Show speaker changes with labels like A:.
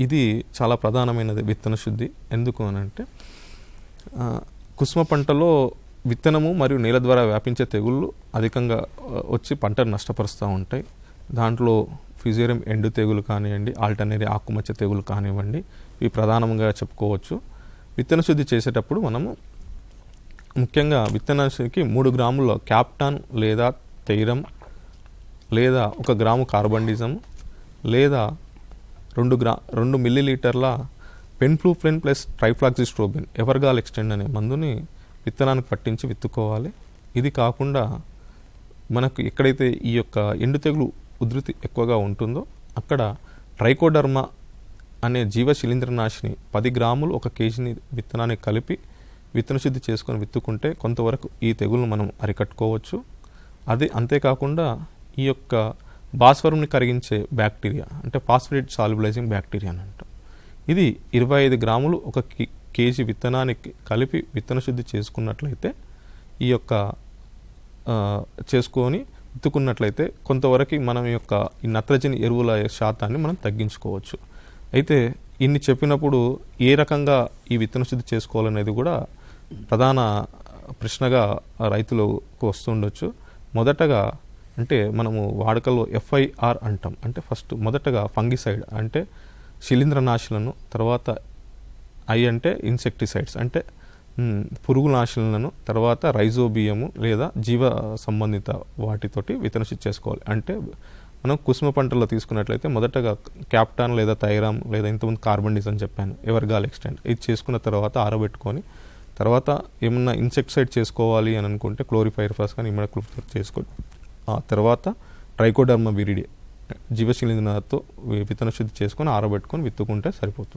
A: ఇది చాలా ప్రధానమైనది విత్తన శుద్ధి. ఎందుకు అని అంటే కుసుమ పంటలో విత్తనము మరియు నేల ద్వారా వ్యాపించే తెగుళ్ళు అధికంగా వచ్చి పంటను నష్టపరుస్తూ ఉంటాయి. దాంట్లో ఫిజేరియం ఎండు తెగులు కానివ్వండి ఆల్టర్నేరి ఆకుమచ్చ తెగులు కానివ్వండి ఇవి ప్రధానంగా చెప్పుకోవచ్చు. విత్తన శుద్ధి చేసేటప్పుడు మనము ముఖ్యంగా విత్తనానికి మూడు గ్రాముల క్యాప్టాన్ లేదా తైరం లేదా ఒక గ్రాము కార్బండిజం లేదా రెండు గ్రా రెండు మిల్లీలీటర్ల penflufen plus trifloxystrobin Evergol Xtend అనే మందుని విత్తనానికి పట్టించి విత్తుకోవాలి. ఇది కాకుండా మనకు ఎక్కడైతే ఈ యొక్క ఎండు తెగులు ఉధృతి ఎక్కువగా ఉంటుందో అక్కడ ట్రైకోడర్మా అనే జీవ శిలీంద్రనాశిని పది గ్రాములు ఒక కేజీని విత్తనానికి కలిపి విత్తన శుద్ధి చేసుకొని విత్తుకుంటే కొంతవరకు ఈ తెగులను మనం అరికట్టుకోవచ్చు. అదే అంతేకాకుండా ఈ యొక్క భాస్వరంని కరిగించే బ్యాక్టీరియా అంటే ఫాస్ఫరేట్ సాల్బులైజింగ్ బ్యాక్టీరియా అని అంటాం. ఇది ఇరవై ఐదు గ్రాములు ఒక కేజీ విత్తనానికి కలిపి విత్తన శుద్ధి చేసుకున్నట్లయితే ఈ యొక్క చేసుకొని విత్తుకున్నట్లయితే కొంతవరకు మనం ఈ యొక్క ఈ నత్రజని ఎరువుల శాతాన్ని మనం తగ్గించుకోవచ్చు. అయితే ఇన్ని చెప్పినప్పుడు ఏ రకంగా ఈ విత్తన శుద్ధి చేసుకోవాలనేది కూడా ప్రధాన ప్రశ్నగా రైతులకు వస్తుండొచ్చు. మొదటగా అంటే మనము వాడుకలో ఎఫ్ఐఆర్ అంటాం. అంటే ఫస్ట్ మొదటగా ఫంగిసైడ్ అంటే శిలీంద్రనాశులను తర్వాత ఐ అంటే ఇన్సెక్టిసైడ్స్ అంటే పురుగు పురుగునాశులను తర్వాత రైజోబియము లేదా జీవ సంబంధిత వాటితోటి విత్తన చేసుకోవాలి. అంటే మనం కుసుమ పంటల్లో తీసుకున్నట్లయితే మొదటగా క్యాప్టాన్ లేదా థైరామ్ లేదా ఇంతకుముందు కార్బండిస్ అని చెప్పాను ఎవర్గాల్ ఎక్స్టెంట్. ఇది చేసుకున్న తర్వాత ఆరబెట్టుకొని తర్వాత ఏమన్నా ఇన్సెక్టిసైడ్ చేసుకోవాలి అని అనుకుంటే క్లోరిఫైర్ఫాస్ కానీ ఇమ్మడక్లోఫర్ చేసుకో ఆ తర్వాత ట్రైకోడర్మా విరిడి జీవశిలీంద్రతో విత్తన శుద్ధి చేసుకొని ఆరబెట్టుకొని విత్తుకుంటే సరిపోతుంది.